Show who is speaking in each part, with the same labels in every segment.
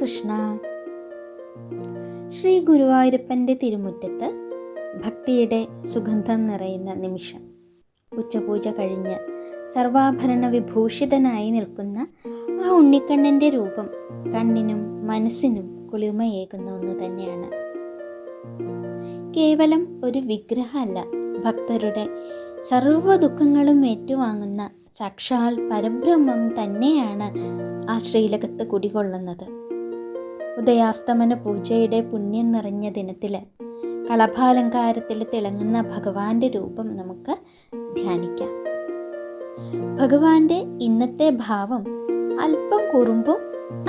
Speaker 1: കൃഷ്ണ. ശ്രീ ഗുരുവായൂരപ്പന്റെ തിരുമുറ്റത്ത് ഭക്തിയുടെ സുഗന്ധം നിറയുന്ന നിമിഷം. ഉച്ചപൂജ കഴിഞ്ഞ് സർവാഭരണ വിഭൂഷിതനായി നിൽക്കുന്ന ആ ഉണ്ണിക്കണ്ണന്റെ രൂപം കണ്ണിനും മനസ്സിനും കുളിർമയേകുന്ന ഒന്ന് തന്നെയാണ്. കേവലം ഒരു വിഗ്രഹമല്ല ഭക്തരുടെ സർവ ദുഃഖങ്ങളും ഏറ്റുവാങ്ങുന്ന സാക്ഷാൽ പരബ്രഹ്മം തന്നെയാണ് ആ ശ്രീലകത്ത് കുടികൊള്ളുന്നത്. ഉദയാസ്തമന പൂജയുടെ പുണ്യം നിറഞ്ഞ ദിനത്തിൽ കളഭാലങ്കാരത്തിൽ തിളങ്ങുന്ന ഭഗവാന്റെ രൂപം നമുക്ക് ധ്യാനിക്കാം. ഭഗവാന്റെ ഇന്നത്തെ ഭാവം അല്പം കുറുമ്പും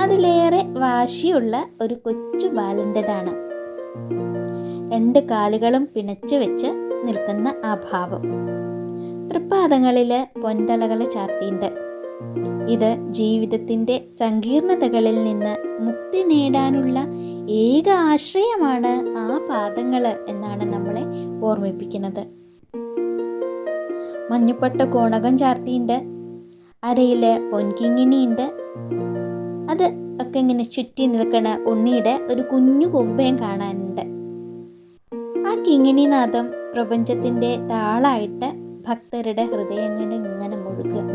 Speaker 1: അതിലേറെ വാശിയുള്ള ഒരു കൊച്ചു ബാലന്റെതാണ് രണ്ട് കാലുകളും പിണച്ചു വെച്ച് നിൽക്കുന്ന ആ ഭാവം. തൃപ്പാദങ്ങളിൽ പൊൻതളകൾ ചാർത്തിയുണ്ട്. ഇത് ജീവിതത്തിന്റെ സങ്കീർണതകളിൽ നിന്ന് മുക്തി നേടാനുള്ള ഏക ആശ്രയമാണ് ആ പാദങ്ങൾ എന്നാണ് നമ്മളെ ഓർമ്മിപ്പിക്കുന്നത്. മഞ്ഞുപട്ട കോണകം ചാർത്തിയുണ്ട്. അരയിൽ പൊൻകിങ്ങിനിയുണ്ട് അത് ഒക്കെ ഇങ്ങനെ ചുറ്റി നിൽക്കണ ഉണ്ണിയുടെ ഒരു കുഞ്ഞു കൊമ്പയും കാണാനുണ്ട്. ആ കിങ്ങിണിനാഥം പ്രപഞ്ചത്തിന്റെ താളായിട്ട് ഭക്തരുടെ ഹൃദയങ്ങളിൽ ഇങ്ങനെ മുഴുക.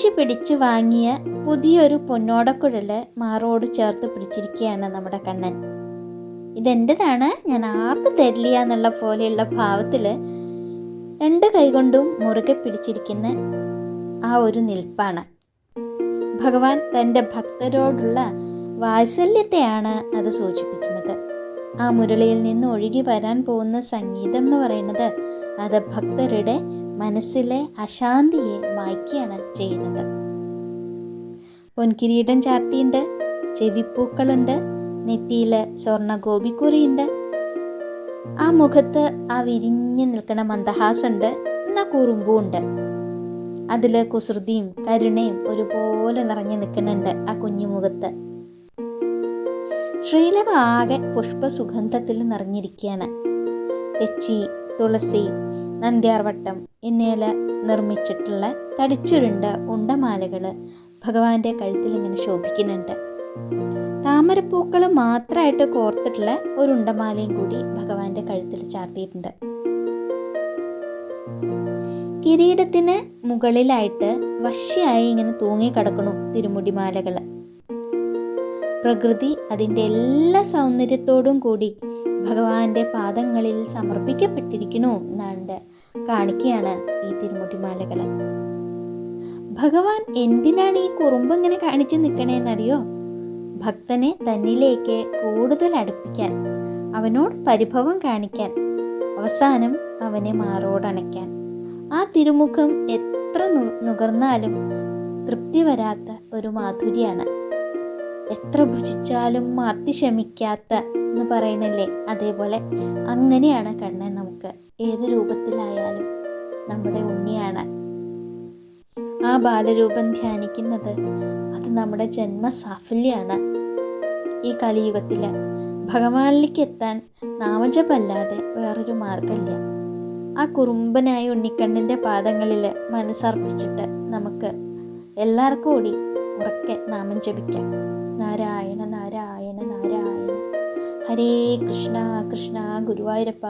Speaker 1: വാശി പിടിച്ച് വാങ്ങിയ പുതിയൊരു പൊന്നോടക്കുഴൽ മാറോട് ചേർത്ത് പിടിച്ചിരിക്കുകയാണ് നമ്മുടെ കണ്ണൻ. ഇതെന്റെതാണ് ഞാൻ ആർക്ക് തരില്ല എന്നുള്ള പോലെയുള്ള ഭാവത്തിൽ രണ്ട് കൈകൊണ്ടും മുറുകെ പിടിച്ചിരിക്കുന്ന ആ ഒരു നിൽപ്പാണ്. ഭഗവാൻ തന്റെ ഭക്തരോടുള്ള വാത്സല്യത്തെയാണ് അത് സൂചിപ്പിക്കുന്നത്. ആ മുരളിയിൽ നിന്ന് ഒഴുകി വരാൻ പോകുന്ന സംഗീതം എന്ന് പറയുന്നത് അത് ഭക്തരുടെ മനസ്സിലെ അശാന്തിയെ മായ്ക്കുകയാണ് ചെയ്യുന്നത്. പൊൻകിരീടം ചാർത്തിയുണ്ട് ചെവിപ്പൂക്കളുണ്ട് നെറ്റിയിൽ സ്വർണ ഗോപിക്കുറിയുണ്ട് ആ മുഖത്ത് ആ വിരിഞ്ഞു നിൽക്കുന്ന മന്ദഹാസുണ്ട് എന്നാ കുറുമ്പും ഉണ്ട് അതിൽ കുസൃതിയും കരുണയും ഒരുപോലെ നിറഞ്ഞു നിൽക്കുന്നുണ്ട് ആ കുഞ്ഞുമുഖത്ത്. ശ്രീലകം ആകെ പുഷ്പസുഗന്ധത്തിൽ നിറഞ്ഞിരിക്കുകയാണ് തെച്ചി തുളസി നന്ദ്യാർവട്ടം എന്നിവ നിർമ്മിച്ചിട്ടുള്ള തടിച്ചുരുണ്ട ഉണ്ടമാലകൾ ഭഗവാന്റെ കഴുത്തിൽ ഇങ്ങനെ ശോഭിക്കുന്നുണ്ട്. താമരപ്പൂക്കൾ മാത്രമായിട്ട് കോർത്തിട്ടുള്ള ഒരു ഉണ്ടമാലയും കൂടി ഭഗവാന്റെ കഴുത്തിൽ ചാർത്തിയിട്ടുണ്ട്. കിരീടത്തിന് മുകളിലായിട്ട് വശ്യായി ഇങ്ങനെ തൂങ്ങിക്കിടക്കണു തിരുമുടിമാലകൾ പ്രകൃതി അതിന്റെ എല്ലാ സൗന്ദര്യത്തോടും കൂടി ഭഗവാന്റെ പാദങ്ങളിൽ സമർപ്പിക്കപ്പെട്ടിരിക്കുന്നു എന്നാണ് കാണിക്കുകയാണ് ഈ തിരുമുട്ടിമാലകൾ ഭഗവാൻ എന്തിനാണ് ഈ കുറുമ്പ് ഇങ്ങനെ കാണിച്ചു നിൽക്കണേന്നറിയോ? ഭക്തനെ തന്നിലേക്ക് കൂടുതൽ അടുപ്പിക്കാൻ അവനോട് പരിഭവം കാണിക്കാൻ അവസാനം അവനെ മാറോടണയ്ക്കാൻ. ആ തിരുമുഖം എത്ര നുകർന്നാലും തൃപ്തി വരാത്ത ഒരു മാധുര്യാണ്. എത്ര ഭുജിച്ചാലും മാർത്തി ശമിക്കാത്ത എന്ന് പറയണല്ലേ? അതേപോലെ അങ്ങനെയാണ് കണ്ണൻ നമുക്ക്. ഏത് രൂപത്തിലായാലും നമ്മുടെ ഉണ്ണിയാണ്. ആ ബാലരൂപം ധ്യാനിക്കുന്നത് അത് നമ്മുടെ ജന്മസാഫല്യാണ്. ഈ കലിയുഗത്തിൽ ഭഗവാനിലേക്ക് എത്താൻ നാമജപല്ലാതെ വേറൊരു മാർഗമില്ല. ആ കുറുമ്പനായ ഉണ്ണിക്കണ്ണിന്റെ പാദങ്ങളിൽ മനസ്സർപ്പിച്ചിട്ട് നമുക്ക് എല്ലാവർക്കും കൂടി ഉറക്കെ നാമം ജപിക്കാം. നാരായണ ഹരേ കൃഷ്ണ കൃഷ്ണ ഗുരുവായൂരപ്പ